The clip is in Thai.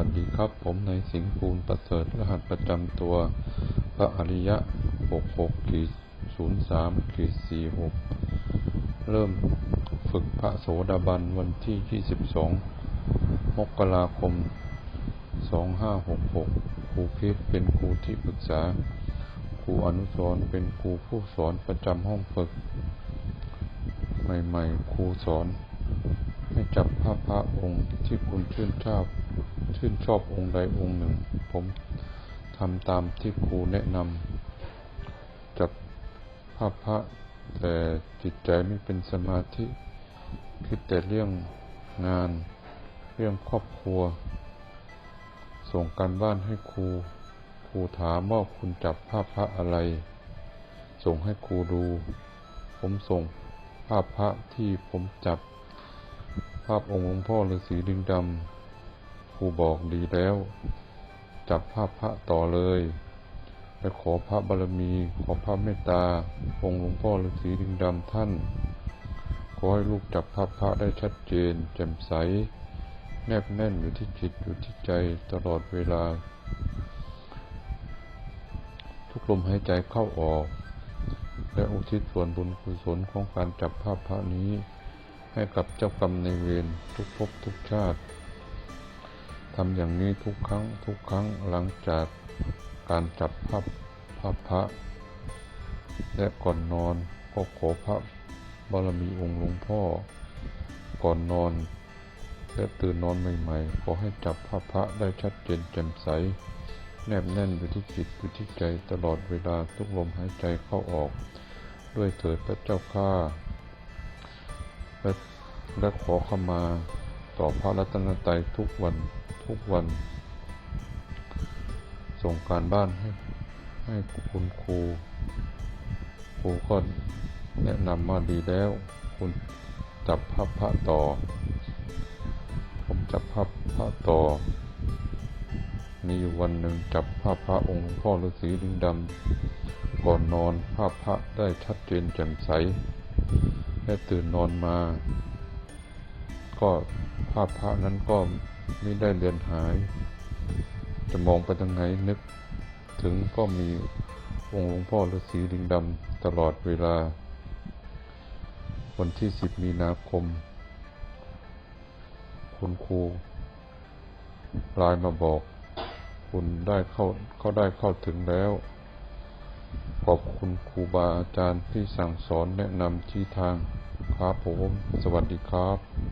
วัสดีครับ ผมในายสิงห์ปูนประเสริฐรหัสประจำตัว พระอริยะ 66ขีด03ขีด46 เริ่มฝึกพระโสดาบันวันที่ 22 มกราคม 2566 ครูคิดเป็นครูที่ปรึกษา ครูอนุสรเป็นครูผู้สอนประจำห้องฝึก ใหม่ ๆ ครูสอนให้จับภาพพระองค์ที่คุณชื่นชอบ ชื่นชอบองค์ใดองค์หนึ่ง ผมทำตามที่ครูแนะนำจับภาพพระแต่จิตใจไม่เป็นสมาธิ คิดแต่เรื่องงาน เรื่องครอบครัว ส่งการบ้านให้ครู ครูถามว่าคุณจับภาพพระอะไร ส่งให้ครูดู ผมส่งภาพพระที่ผมจับ ภาพองค์หลวงพ่อฤาษีดึงดำ ครูบอกดีแล้ว จับภาพพระต่อเลย ไปขอพระบารมี ขอพระเมตตา องค์หลวงพ่อฤาษีดึงดำท่าน ขอให้ลูกจับภาพพระได้ชัดเจน แจ่มใส แนบแน่นอยู่ที่จิตอยู่ที่ใจตลอดเวลา ทุกลมหายใจเข้าออก และอุทิศส่วนบุญกุศลของการจับภาพพระนี้ให้กับเจ้ากรรมในเวรทุกภพทุกชาติ ทำอย่างนี้ทุกครั้งทุกครั้งหลังจากการจับภาพภาพพระ และก่อนนอนก็ขอพระบารมีองค์หลวงพ่อ ก่อนนอน และตื่นนอนใหม่ๆขอให้จับภาพพระได้ชัดเจนแจ่มใส แนบแน่นอยู่ที่จิตอยู่ที่ใจตลอดเวลาทุกลมหายใจเข้าออก ด้วยเถิดพระเจ้าข้าและและขอขมา ต่อพระรัตนตรัยทุกวันทุกวัน ส่งการบ้านให้ให้คุณครู ครูก็แนะนำมาดีแล้ว คุณจับภาพพระต่อ ผมจับภาพพระต่อ มีอยู่วันหนึ่งจับภาพพระองค์พ่อฤาษีลิงดำก่อนนอนภาพพระได้ชัดเจนแจ่มใสและตื่นนอนมา ก็ภาพพระนั้นก็ไม่ได้เลือนหาย จะมองไปทางไหนนึก ถึงก็มีองค์หลวงพ่อฤาษีลิงดำตลอดเวลา วันที่สิบมีนาคม คุณครูไลน์มาบอก คุณได้เข้าเข้าได้เข้าถึงแล้ว ขอบคุณครูบาอาจารย์ที่สั่งสอนแนะนำชี้ทางครับผม สวัสดีครับ